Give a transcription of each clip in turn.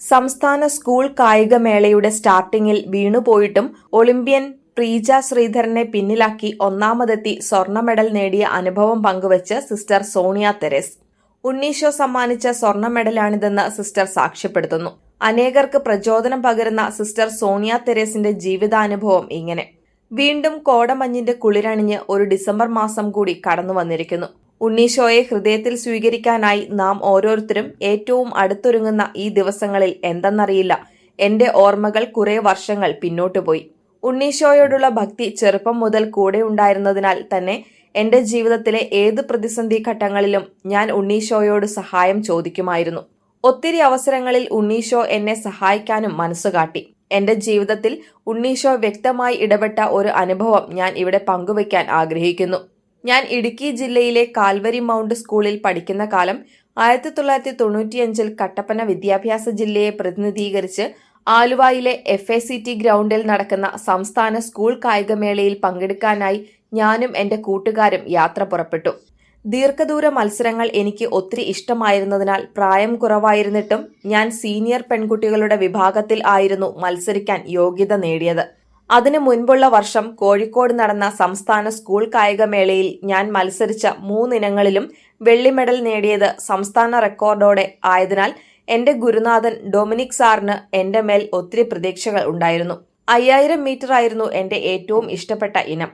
സംസ്ഥാന സ്കൂൾ കായികമേളയുടെ സ്റ്റാർട്ടിങ്ങിൽ വീണുപോയിട്ടും ഒളിമ്പ്യൻ പ്രീജ ശ്രീധരനെ പിന്നിലാക്കി ഒന്നാമതെത്തി സ്വർണ മെഡൽ നേടിയ അനുഭവം പങ്കുവച്ച് സിസ്റ്റർ സോണിയ തെരേസ്. ഉണ്ണീഷോ സമ്മാനിച്ച സ്വർണ മെഡലാണിതെന്ന് സിസ്റ്റർ സാക്ഷ്യപ്പെടുത്തുന്നു. അനേകർക്ക് പ്രചോദനം പകരുന്ന സിസ്റ്റർ സോണിയ തെരേസിന്റെ ജീവിതാനുഭവം ഇങ്ങനെ. വീണ്ടും കോടമഞ്ഞിന്റെ കുളിരണിഞ്ഞ് ഒരു ഡിസംബർ മാസം കൂടി കടന്നു വന്നിരിക്കുന്നു ഉണ്ണീശോയെ ഹൃദയത്തിൽ സ്വീകരിക്കാനായി നാം ഓരോരുത്തരും ഏറ്റവും അടുത്തൊരുങ്ങുന്ന ഈ ദിവസങ്ങളിൽ എന്തെന്നറിയില്ല. എന്റെ ഓർമ്മകൾ കുറെ വർഷങ്ങൾ പിന്നോട്ടു പോയി. ഉണ്ണീശോയോടുള്ള ഭക്തി ചെറുപ്പം മുതൽ കൂടെ ഉണ്ടായിരുന്നതിനാൽ തന്നെ എന്റെ ജീവിതത്തിലെ ഏത് പ്രതിസന്ധി ഘട്ടങ്ങളിലും ഞാൻ ഉണ്ണീശോയോട് സഹായം ചോദിക്കുമായിരുന്നു. ഒത്തിരി അവസരങ്ങളിൽ ഉണ്ണീശോ എന്നെ സഹായിക്കാനും മനസ്സുകാട്ടി എന്റെ ജീവിതത്തിൽ ഉണ്ണീശോ വ്യക്തമായി ഇടപെട്ട ഒരു അനുഭവം ഞാൻ ഇവിടെ പങ്കുവയ്ക്കാൻ ആഗ്രഹിക്കുന്നു. ഞാൻ ഇടുക്കി ജില്ലയിലെ കാൽവരി മൗണ്ട് സ്കൂളിൽ പഠിക്കുന്ന കാലം ആയിരത്തി തൊള്ളായിരത്തി തൊണ്ണൂറ്റിയഞ്ചിൽ കട്ടപ്പന വിദ്യാഭ്യാസ ജില്ലയെ പ്രതിനിധീകരിച്ച് ആലുവയിലെ എഫ് എ സി ടി ഗ്രൗണ്ടിൽ നടക്കുന്ന സംസ്ഥാന സ്കൂൾ കായികമേളയിൽ പങ്കെടുക്കാനായി ഞാനും എന്റെ കൂട്ടുകാരും യാത്ര പുറപ്പെട്ടു. ദീർഘദൂര മത്സരങ്ങൾ എനിക്ക് ഒത്തിരി ഇഷ്ടമായിരുന്നതിനാൽ പ്രായം കുറവായിരുന്നിട്ടും ഞാൻ സീനിയർ പെൺകുട്ടികളുടെ വിഭാഗത്തിൽ ആയിരുന്നു മത്സരിക്കാൻ യോഗ്യത നേടിയത്. അതിനു മുൻപുള്ള വർഷം കോഴിക്കോട് നടന്ന സംസ്ഥാന സ്കൂൾ കായികമേളയിൽ ഞാൻ മത്സരിച്ച മൂന്നിനങ്ങളിലും വെള്ളി മെഡൽ നേടിയത് സംസ്ഥാന റെക്കോർഡോടെ ആയതിനാൽ എന്റെ ഗുരുനാഥൻ ഡൊമിനിക് സാറിന് എന്റെ മേൽ ഒത്തിരി പ്രതീക്ഷകൾ ഉണ്ടായിരുന്നു. അയ്യായിരം മീറ്റർ ആയിരുന്നു എന്റെ ഏറ്റവും ഇഷ്ടപ്പെട്ട ഇനം.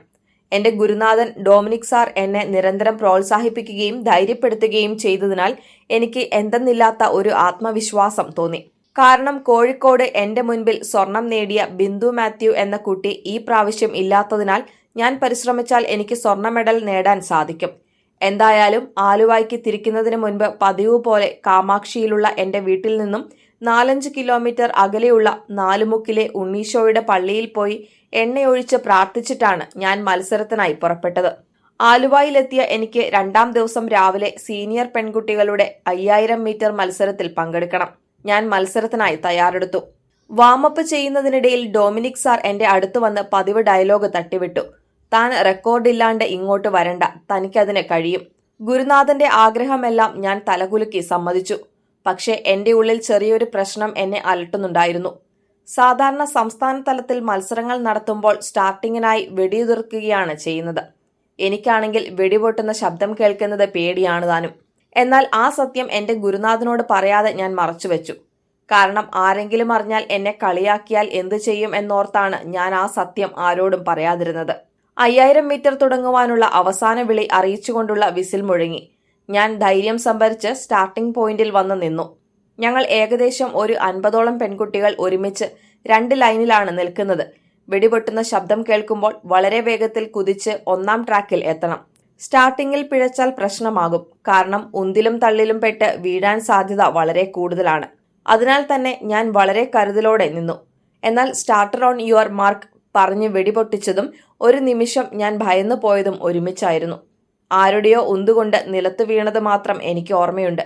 എന്റെ ഗുരുനാഥൻ ഡൊമിനിക് സാർ എന്നെ നിരന്തരം പ്രോത്സാഹിപ്പിക്കുകയും ധൈര്യപ്പെടുത്തുകയും ചെയ്തതിനാൽ എനിക്ക് എന്തെന്നില്ലാത്ത ഒരു ആത്മവിശ്വാസം തോന്നി. കാരണം കോഴിക്കോട് എന്റെ മുൻപിൽ സ്വർണം നേടിയ ബിന്ദു മാത്യു എന്ന കുട്ടി ഈ പ്രാവശ്യം ഇല്ലാത്തതിനാൽ ഞാൻ പരിശ്രമിച്ചാൽ എനിക്ക് സ്വർണ മെഡൽ നേടാൻ സാധിക്കും. എന്തായാലും ആലുവായ്ക്ക് തിരിക്കുന്നതിന് മുൻപ് പതിവ് പോലെ കാമാക്ഷിയിലുള്ള എന്റെ വീട്ടിൽ നിന്നും നാലഞ്ച് കിലോമീറ്റർ അകലെയുള്ള നാലുമുക്കിലെ ഉണ്ണീശോയുടെ പള്ളിയിൽ പോയി എണ്ണയൊഴിച്ച് പ്രാർത്ഥിച്ചിട്ടാണ് ഞാൻ മത്സരത്തിനായി പുറപ്പെട്ടത്. ആലുവായിലെത്തിയ എനിക്ക് രണ്ടാം ദിവസം രാവിലെ സീനിയർ പെൺകുട്ടികളുടെ അയ്യായിരം മീറ്റർ മത്സരത്തിൽ പങ്കെടുക്കണം. ഞാൻ മത്സരത്തിനായി തയ്യാറെടുത്തു. വാമപ്പ് ചെയ്യുന്നതിനിടയിൽ ഡൊമിനിക് സാർ എന്റെ അടുത്ത് വന്ന് പതിവ് ഡയലോഗ് തട്ടിവിട്ടു. താൻ റെക്കോർഡില്ലാണ്ട് ഇങ്ങോട്ട് വരണ്ട. തനിക്കതിന് കഴിയും. ഗുരുനാഥന്റെ ആഗ്രഹമെല്ലാം ഞാൻ തലകുലുക്കി സമ്മതിച്ചു. പക്ഷേ എന്റെ ഉള്ളിൽ ചെറിയൊരു പ്രശ്നം എന്നെ അലട്ടുന്നുണ്ടായിരുന്നു. സാധാരണ സംസ്ഥാന തലത്തിൽ മത്സരങ്ങൾ നടത്തുമ്പോൾ സ്റ്റാർട്ടിങ്ങിനായി വെടിയുതിർക്കുകയാണ് ചെയ്യുന്നത്. എനിക്കാണെങ്കിൽ വെടിപൊട്ടുന്ന ശബ്ദം കേൾക്കുന്നത് പേടിയാണ് താനും. എന്നാൽ ആ സത്യം എന്റെ ഗുരുനാഥനോട് പറയാതെ ഞാൻ മറച്ചുവെച്ചു കാരണം ആരെങ്കിലും അറിഞ്ഞാൽ എന്നെ കളിയാക്കിയാൽ എന്തു ചെയ്യും എന്നോർത്താണ് ഞാൻ ആ സത്യം ആരോടും പറയാതിരുന്നത്. അയ്യായിരം മീറ്റർ തുടങ്ങുവാനുള്ള അവസാന വിളി അറിയിച്ചുകൊണ്ടുള്ള വിസിൽ മുഴങ്ങി. ഞാൻ ധൈര്യം സംഭരിച്ച് സ്റ്റാർട്ടിംഗ് പോയിന്റിൽ വന്ന് നിന്നു. ഞങ്ങൾ ഏകദേശം ഒരു അൻപതോളം പെൺകുട്ടികൾ ഒരുമിച്ച് രണ്ട് ലൈനിലാണ് നിൽക്കുന്നത്. വെടിപൊട്ടുന്ന ശബ്ദം കേൾക്കുമ്പോൾ വളരെ വേഗത്തിൽ കുതിച്ച് ഒന്നാം ട്രാക്കിൽ എത്തണം. സ്റ്റാർട്ടിങ്ങിൽ പിഴച്ചാൽ പ്രശ്നമാകും. കാരണം ഉന്തിലും തള്ളിലും പെട്ട് വീഴാൻ സാധ്യത വളരെ കൂടുതലാണ്. അതിനാൽ തന്നെ ഞാൻ വളരെ കരുതലോടെ നിന്നു. എന്നാൽ സ്റ്റാർട്ടർ ഓൺ യുവർ മാർക്ക് പറഞ്ഞ് വെടിപൊട്ടിച്ചതും ഒരു നിമിഷം ഞാൻ ഭയന്നു പോയതും ഒരുമിച്ചായിരുന്നു. ആരുടെയോ ഉന്തുകൊണ്ട് നിലത്ത് വീണത് മാത്രം എനിക്ക് ഓർമ്മയുണ്ട്.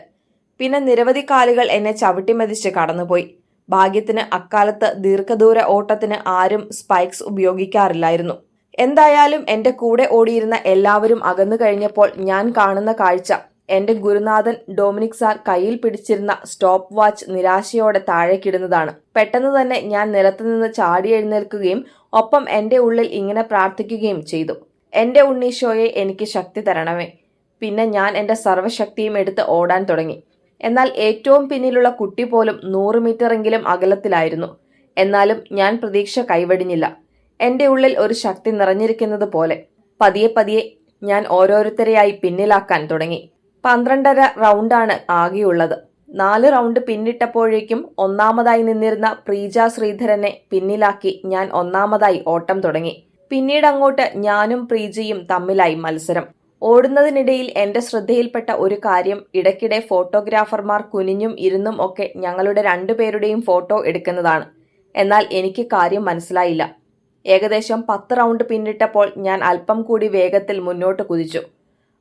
പിന്നെ നിരവധി കാലുകൾ എന്നെ ചവിട്ടിമതിച്ച് കടന്നുപോയി. ഭാഗ്യത്തിന് അക്കാലത്ത് ദീർഘദൂര ഓട്ടത്തിന് ആരും സ്പൈക്സ് ഉപയോഗിക്കാറില്ലായിരുന്നു. എന്തായാലും എന്റെ കൂടെ ഓടിയിരുന്ന എല്ലാവരും അകന്നു കഴിഞ്ഞപ്പോൾ ഞാൻ കാണുന്ന കാഴ്ച. എന്റെ ഗുരുനാഥൻ ഡൊമിനിക് സാർ കയ്യിൽ പിടിച്ചിരുന്ന സ്റ്റോപ്പ് വാച്ച് നിരാശയോടെ താഴേക്കിടുന്നതാണ്. പെട്ടെന്ന് തന്നെ ഞാൻ നിലത്തുനിന്ന് ചാടി എഴുന്നേൽക്കുകയും ഒപ്പം എന്റെ ഉള്ളിൽ ഇങ്ങനെ പ്രാർത്ഥിക്കുകയും ചെയ്തു. എന്റെ ഉണ്ണീശോയെ എനിക്ക് ശക്തി തരണമേ. പിന്നെ ഞാൻ എന്റെ സർവശക്തിയും എടുത്ത് ഓടാൻ തുടങ്ങി. എന്നാൽ ഏറ്റവും പിന്നിലുള്ള കുട്ടി പോലും നൂറ് മീറ്ററെങ്കിലും അകലത്തിലായിരുന്നു. എന്നാലും ഞാൻ പ്രതീക്ഷ കൈവടിഞ്ഞില്ല. എന്റെ ഉള്ളിൽ ഒരു ശക്തി നിറഞ്ഞിരിക്കുന്നത് പോലെ പതിയെ പതിയെ ഞാൻ ഓരോരുത്തരെയായി പിന്നിലാക്കാൻ തുടങ്ങി. പന്ത്രണ്ടര റൗണ്ടാണ് ആകെയുള്ളത്. നാല് റൗണ്ട് പിന്നിട്ടപ്പോഴേക്കും ഒന്നാമതായി നിന്നിരുന്ന പ്രീജ ശ്രീധരനെ പിന്നിലാക്കി ഞാൻ ഒന്നാമതായി ഓട്ടം തുടങ്ങി. പിന്നീട് അങ്ങോട്ട് ഞാനും പ്രീജയും തമ്മിലായി മത്സരം. ഓടുന്നതിനിടയിൽ എന്റെ ശ്രദ്ധയിൽപ്പെട്ട ഒരു കാര്യം ഇടയ്ക്കിടെ ഫോട്ടോഗ്രാഫർമാർ കുനിഞ്ഞും ഇരുന്നും ഒക്കെ ഞങ്ങളുടെ രണ്ടുപേരുടെയും ഫോട്ടോ എടുക്കുന്നതാണ്. എന്നാൽ എനിക്ക് കാര്യം മനസ്സിലായില്ല. ഏകദേശം പത്ത് റൗണ്ട് പിന്നിട്ടപ്പോൾ ഞാൻ അല്പം കൂടി വേഗത്തിൽ മുന്നോട്ട് കുതിച്ചു.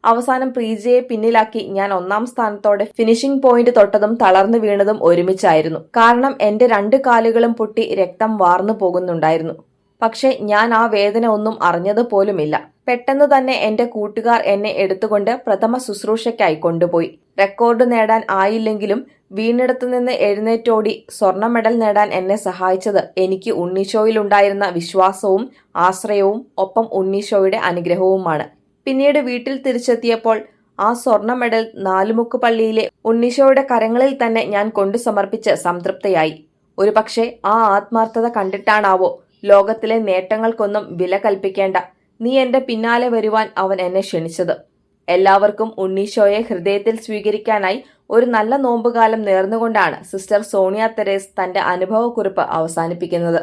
അവസാനം പ്രീജയെ പിന്നിലാക്കി ഞാൻ ഒന്നാം സ്ഥാനത്തോടെ ഫിനിഷിംഗ് പോയിന്റ് തൊട്ടതും തളർന്നു വീണതും ഒരുമിച്ചായിരുന്നു. കാരണം എന്റെ രണ്ട് കാലുകളും പൊട്ടി രക്തം വാർന്നു പോകുന്നുണ്ടായിരുന്നു. പക്ഷെ ഞാൻ ആ വേദന ഒന്നും അറിഞ്ഞത് പോലുമില്ല. പെട്ടെന്ന് തന്നെ എന്റെ കൂട്ടുകാർ എന്നെ എടുത്തുകൊണ്ട് പ്രഥമ ശുശ്രൂഷയ്ക്കായി കൊണ്ടുപോയി. റെക്കോർഡ് നേടാൻ ആയില്ലെങ്കിലും വീണിടത്തു നിന്ന് എഴുന്നേറ്റോടി സ്വർണ മെഡൽ നേടാൻ എന്നെ സഹായിച്ചത് എനിക്ക് ഉണ്ണീഷോയിലുണ്ടായിരുന്ന വിശ്വാസവും ആശ്രയവും ഒപ്പം ഉണ്ണിഷോയുടെ അനുഗ്രഹവുമാണ്. പിന്നീട് വീട്ടിൽ തിരിച്ചെത്തിയപ്പോൾ ആ സ്വർണ മെഡൽ നാലുമുക്ക് പള്ളിയിലെ ഉണ്ണിഷോയുടെ കരങ്ങളിൽ തന്നെ ഞാൻ കൊണ്ടു സമർപ്പിച്ച് സംതൃപ്തയായി. ഒരുപക്ഷെ ആ ആത്മാർത്ഥത കണ്ടിട്ടാണാവോ ലോകത്തിലെ നേട്ടങ്ങൾക്കൊന്നും വില കൽപ്പിക്കേണ്ട. നീ എന്റെ പിന്നാലെ വരുവാൻ അവൻ എന്നെ ക്ഷണിച്ചത്. എല്ലാവർക്കും ഉണ്ണീഷോയെ ഹൃദയത്തിൽ സ്വീകരിക്കാനായി ഒരു നല്ല നോമ്പുകാലം നേർന്നുകൊണ്ടാണ് സിസ്റ്റർ സോണിയ തെരേസ് തന്റെ അനുഭവക്കുറിപ്പ് അവസാനിപ്പിക്കുന്നത്.